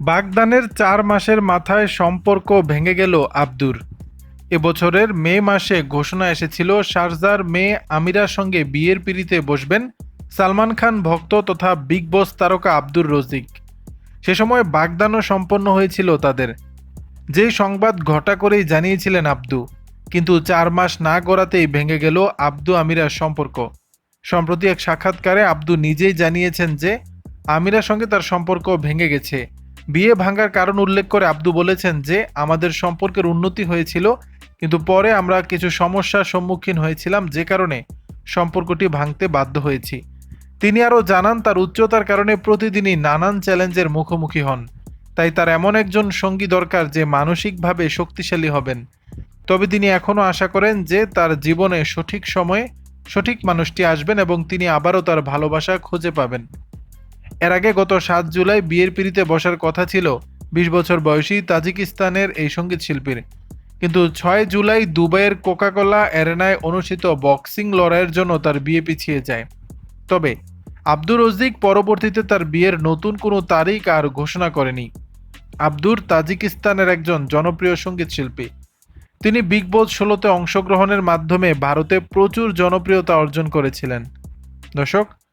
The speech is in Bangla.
বাগদানের চার মাসের মাথায় সম্পর্ক ভেঙে গেল আব্দুর। এবছরের মে মাসে ঘোষণা এসেছিল শারজার মেয়ে আমিরার সঙ্গে বিয়ের পিড়িতে বসবেন সালমান খান ভক্ত তথা বিগ বস তারকা আব্দুর রজিক। সে সময় বাগদানও সম্পন্ন হয়েছিল তাদের। যে সংবাদ ঘটা করেই জানিয়েছিলেন আব্দু, কিন্তু চার মাস না গড়াতেই ভেঙে গেল আব্দু আমিরার সম্পর্ক। সম্প্রতি এক সাক্ষাৎকারে আব্দু নিজেই জানিয়েছেন যে, আমিরার সঙ্গে তার সম্পর্ক ভেঙে গেছে। বিয়ে ভাঙার কারণ উল্লেখ করে আব্দু বলেছেন যে, আমাদের সম্পর্কের উন্নতি হয়েছিল, কিন্তু পরে আমরা কিছু সমস্যার সম্মুখীন হয়েছিলাম যে কারণে সম্পর্কটি ভাঙতে বাধ্য হয়েছি। তিনি আরও জানান, তার উচ্চতার কারণে প্রতিদিনই নানান চ্যালেঞ্জের মুখোমুখি হন। তাই তার এমন একজন সঙ্গী দরকার যে মানসিকভাবে শক্তিশালী হবেন। তবে তিনি এখনও আশা করেন যে, তার জীবনে সঠিক সময়ে সঠিক মানুষটি আসবেন এবং তিনি আবারও তার ভালোবাসা খুঁজে পাবেন। এর আগে গত সাত জুলাই বিয়ের পিড়িতে বসার কথা ছিল বিশ বছর বয়সী তাজিকিস্তানের এই সংগীত শিল্পীর। কিন্তু ছয় জুলাই দুবাইয়ের কোকাকোলা অ্যারেনায় অনুষ্ঠিত বক্সিং লড়াইয়ের জন্য তার বিয়ে পিছিয়ে যায়। তবে আব্দুর রজিক পরবর্তীতে তার বিয়ের নতুন কোনো তারিখ আর ঘোষণা করেনি। আব্দুর তাজিকিস্তানের একজন জনপ্রিয় সংগীত শিল্পী। তিনি বিগ বস ষোলোতে অংশগ্রহণের মাধ্যমে ভারতে প্রচুর জনপ্রিয়তা অর্জন করেছিলেন। দর্শক